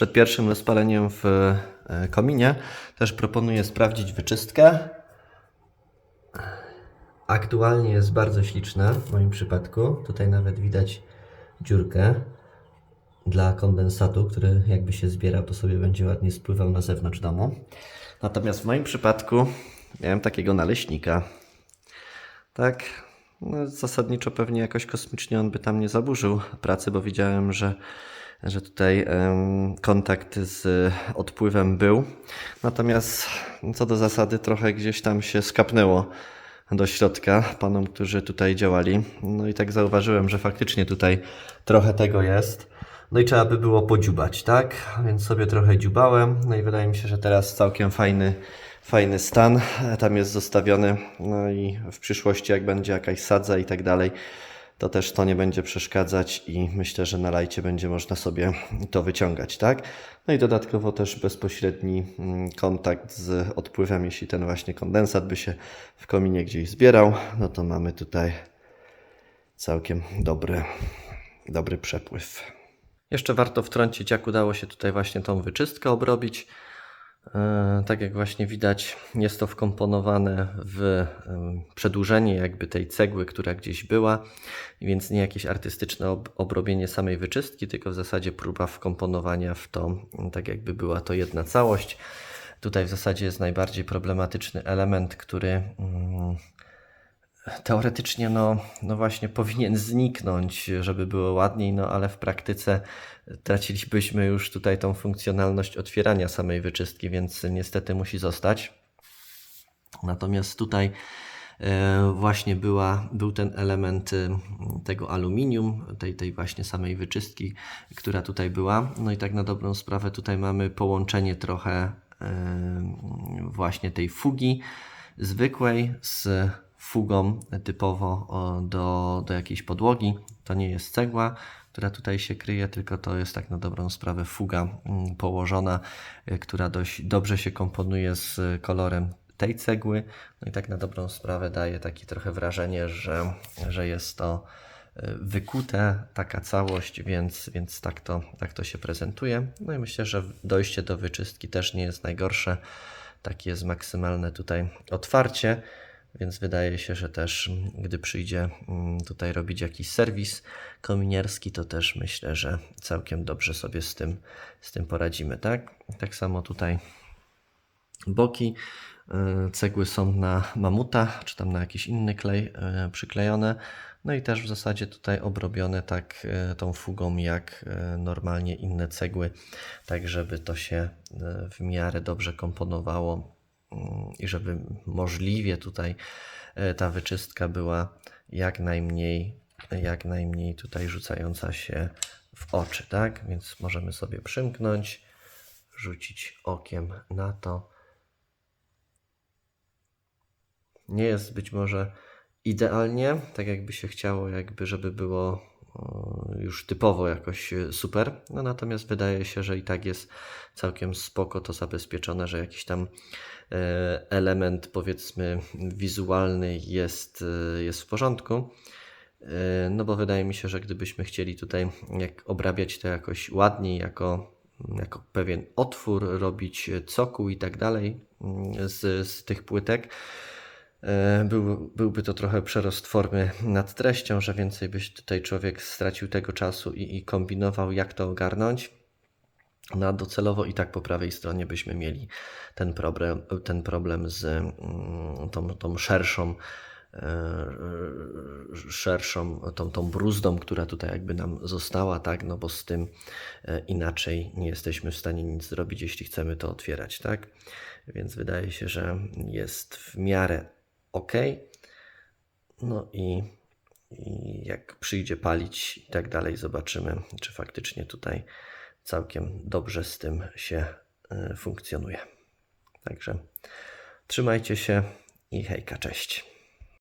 Przed pierwszym rozpaleniem w e, kominie też proponuję sprawdzić wyczystkę. Aktualnie jest bardzo śliczna w moim przypadku. Tutaj nawet widać dziurkę dla kondensatu, który jakby się zbierał, to sobie będzie ładnie spływał na zewnątrz domu. Natomiast w moim przypadku miałem takiego naleśnika. Tak, no zasadniczo pewnie jakoś kosmicznie on by tam nie zaburzył pracy, bo widziałem, że, że tutaj kontakt z odpływem był. Natomiast co do zasady trochę gdzieś tam się skapnęło do środka panom, którzy tutaj działali. No i tak zauważyłem, że faktycznie tutaj trochę tego jest. No i trzeba by było podziubać, tak? Więc sobie trochę dziubałem. No i wydaje mi się, że teraz całkiem fajny, fajny stan tam jest zostawiony. No i w przyszłości, jak będzie jakaś sadza i tak dalej, to też to nie będzie przeszkadzać i myślę, że na lajcie będzie można sobie to wyciągać, tak? No i dodatkowo też bezpośredni mm, kontakt z odpływem, jeśli ten właśnie kondensat by się w kominie gdzieś zbierał, no to mamy tutaj całkiem dobry, dobry przepływ. Jeszcze warto wtrącić, jak udało się tutaj właśnie tą wyczystkę obrobić. E, Tak jak właśnie widać, jest to wkomponowane w przedłużenie jakby tej cegły, która gdzieś była, więc nie jakieś artystyczne ob- obrobienie samej wyczystki, tylko w zasadzie próba wkomponowania w to, tak jakby była to jedna całość. Tutaj w zasadzie jest najbardziej problematyczny element, który mm, teoretycznie no, no właśnie powinien zniknąć, żeby było ładniej, no ale w praktyce tracilibyśmy już tutaj tą funkcjonalność otwierania samej wyczystki, więc niestety musi zostać. Natomiast tutaj e, właśnie była, był ten element e, tego aluminium, tej, tej właśnie samej wyczystki, która tutaj była. No i tak na dobrą sprawę tutaj mamy połączenie trochę e, właśnie tej fugi zwykłej z fugą typowo do, do jakiejś podłogi. To nie jest cegła, która tutaj się kryje, tylko to jest tak na dobrą sprawę fuga mm, położona, y, która dość dobrze się komponuje z kolorem tej cegły. No i tak na dobrą sprawę daje takie trochę wrażenie, że, że jest to y, wykute, taka całość, więc, więc tak, to, tak to się prezentuje. No i myślę, że dojście do wyczystki też nie jest najgorsze. Takie jest maksymalne tutaj otwarcie. Więc wydaje się, że też gdy przyjdzie mm, tutaj robić jakiś serwis kominierski, to też myślę, że całkiem dobrze sobie z tym, z tym poradzimy. Tak, tak samo tutaj boki. y, Cegły są na mamuta, czy tam na jakiś inny klej y, przyklejone. No i też w zasadzie tutaj obrobione tak y, tą fugą jak normalnie inne cegły, tak żeby to się w miarę dobrze komponowało i żeby możliwie tutaj y, ta wyczystka była jak najmniej, jak najmniej tutaj rzucająca się w oczy, tak? Więc możemy sobie przymknąć, rzucić okiem na to. Nie jest być może idealnie, tak jakby się chciało, jakby żeby było już typowo jakoś e, super. No natomiast wydaje się, że i tak jest całkiem spoko to zabezpieczone, że jakiś tam e, element powiedzmy wizualny jest, e, jest w porządku. No bo wydaje mi się, że gdybyśmy chcieli tutaj jak obrabiać to jakoś ładniej, jako, jako pewien otwór, robić cokół i tak dalej mm, z, z tych płytek, był, byłby to trochę przerost formy nad treścią, że więcej byś tutaj człowiek stracił tego czasu i, i kombinował, jak to ogarnąć. No a docelowo i tak po prawej stronie byśmy mieli ten problem, ten problem z mm, tą, tą szerszą, e, szerszą tą, tą bruzdą, która tutaj jakby nam została, tak, no bo z tym e, inaczej nie jesteśmy w stanie nic zrobić, jeśli chcemy to otwierać, tak. Więc wydaje się, że jest w miarę ok. No i, i jak przyjdzie palić i tak dalej, zobaczymy, czy faktycznie tutaj całkiem dobrze z tym się y, funkcjonuje. Także trzymajcie się i hejka, cześć.